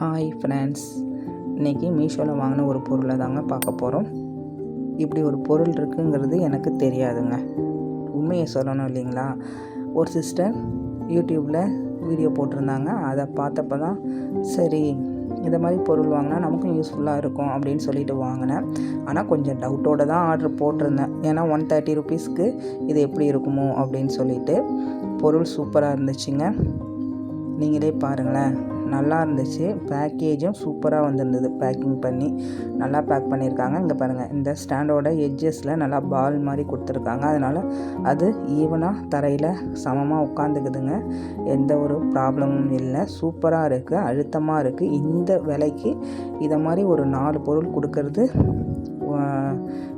Hi friends இன்றைக்கி மீஷோவில் வாங்கின ஒரு பொருளை தாங்க பார்க்க போகிறோம் இப்படி ஒரு பொருள் இருக்குங்கிறது எனக்கு தெரியாதுங்க. உண்மையை சொல்லணும் இல்லைங்களா? ஒரு சிஸ்டர் யூடியூப்பில் வீடியோ போட்டிருந்தாங்க. அதை பார்த்தப்ப தான் சரி இந்த மாதிரி பொருள் வாங்கினா நமக்கும் யூஸ்ஃபுல்லாக இருக்கும் அப்படின்னு சொல்லிட்டு வாங்கினேன். ஆனால் கொஞ்சம் டவுட்டோடு தான் ஆர்டர் போட்டிருந்தேன். ஏன்னா ஒன் தேர்ட்டி ருபீஸ்க்கு இது எப்படி இருக்குமோ அப்படின்னு சொல்லிட்டு பொருள் சூப்பராக இருந்துச்சுங்க. நீங்களே பாருங்களேன். நல்லா இருந்துச்சு. பேக்கேஜும் சூப்பராக வந்திருந்தது. பேக்கிங் பண்ணி நல்லா பேக் பண்ணியிருக்காங்க. இங்கே பாருங்கள் இந்த ஸ்டாண்டோட எட்ஜஸில் நல்லா பால் மாதிரி கொடுத்துருக்காங்க. அதனால் அது ஈவனாக தரையில் சமமாக உட்காந்துக்குதுங்க. எந்த ஒரு ப்ராப்ளமும் இல்லை. சூப்பராக இருக்குது அழுத்தமாக இருக்குது இந்த விலைக்கு இதை மாதிரி ஒரு நாலு பொருள் கொடுக்கறது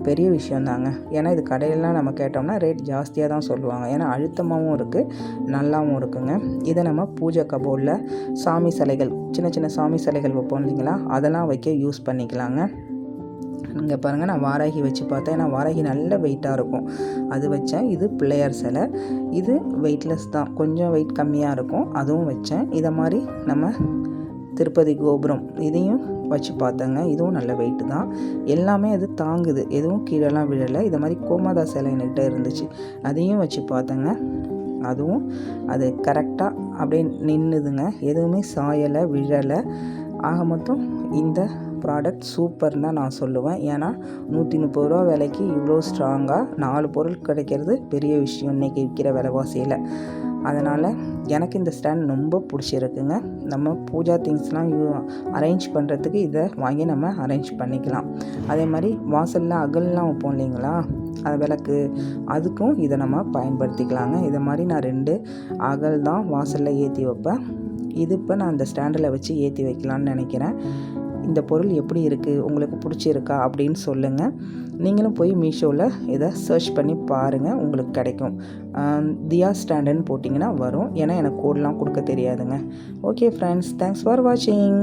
பெரிய விஷயந்தாங்க. ஏன்னா இது கடையிலலாம் நம்ம கேட்டோம்னா ரேட் ஜாஸ்தியாக தான் சொல்லுவாங்க. ஏன்னா அழுத்தமாகவும் இருக்குது நல்லாவும் இருக்குங்க. இதை நம்ம பூஜை கபோர்டில் சாமி சிலைகள் சின்ன சின்ன சாமி சிலைகள் வைப்போம் இல்லைங்களா? அதெல்லாம் வைக்க யூஸ் பண்ணிக்கலாங்க. இங்கே பாருங்கள் நான் வாராகி வச்சு பார்த்தேன். ஏன்னா வாராகி நல்ல வெயிட்டாக இருக்கும். அது வச்சேன். இது பிள்ளையார் சிலை. இது வெயிட்லெஸ் தான். கொஞ்சம் வெயிட் கம்மியாக இருக்கும். அதுவும் வச்சேன். இதை மாதிரி நம்ம திருப்பதி கோபுரம் இதையும் வச்சு பார்த்தேங்க. இதுவும் நல்ல வெயிட்டு தான். எல்லாமே அது தாங்குது. எதுவும் கீழெல்லாம் விழலை. இதை மாதிரி கோமாதா சிலை என்கிட்ட இருந்துச்சு. அதையும் வச்சு பார்த்தேங்க. அதுவும் அது கரெக்டாக அப்படியே நின்றுதுங்க எதுவுமே சாயலை விழலை. ஆக மொத்தம் இந்த ப்ராடக்ட் சூப்பர்னு தான் நான் சொல்லுவேன். ஏன்னா நூற்றி முப்பது ரூபா விலைக்கு இவ்வளோ ஸ்ட்ராங்காக நாலு பொருள் கிடைக்கிறது பெரிய விஷயம். இன்றைக்கி விற்கிற விலைவாசியில் அதனால் எனக்கு இந்த ஸ்டாண்ட் ரொம்ப பிடிச்சிருக்குங்க. நம்ம பூஜா திங்ஸ்லாம் அரேஞ்ச் பண்ணுறதுக்கு இதை வாங்கி நம்ம அரேஞ்ச் பண்ணிக்கலாம். அதே மாதிரி வாசலில் அகல்லாம் வைப்போம் இல்லைங்களா? அது விளக்கு அதுக்கும் இதை நம்ம பயன்படுத்திக்கலாங்க. இதை மாதிரி நான் ரெண்டு அகல் தான் வாசலில் ஏற்றி வைப்பேன். இது இப்போ நான் அந்த ஸ்டாண்டில் வச்சு ஏற்றி வைக்கலான்னு நினைக்கிறேன். இந்த பொருள் எப்படி இருக்குது உங்களுக்கு பிடிச்சிருக்கா அப்படின்னு சொல்லுங்கள் நீங்களும் போய் மீஷோவில் இதை சர்ச் பண்ணி பாருங்கள் உங்களுக்கு கிடைக்கும். தியா ஸ்டாண்டுன்னு போட்டிங்கன்னா வரும். ஏன்னா எனக்கு கோடெலாம் கொடுக்க தெரியாதுங்க. ஓகே ஃப்ரெண்ட்ஸ் தேங்க்ஸ் ஃபார் வாட்சிங்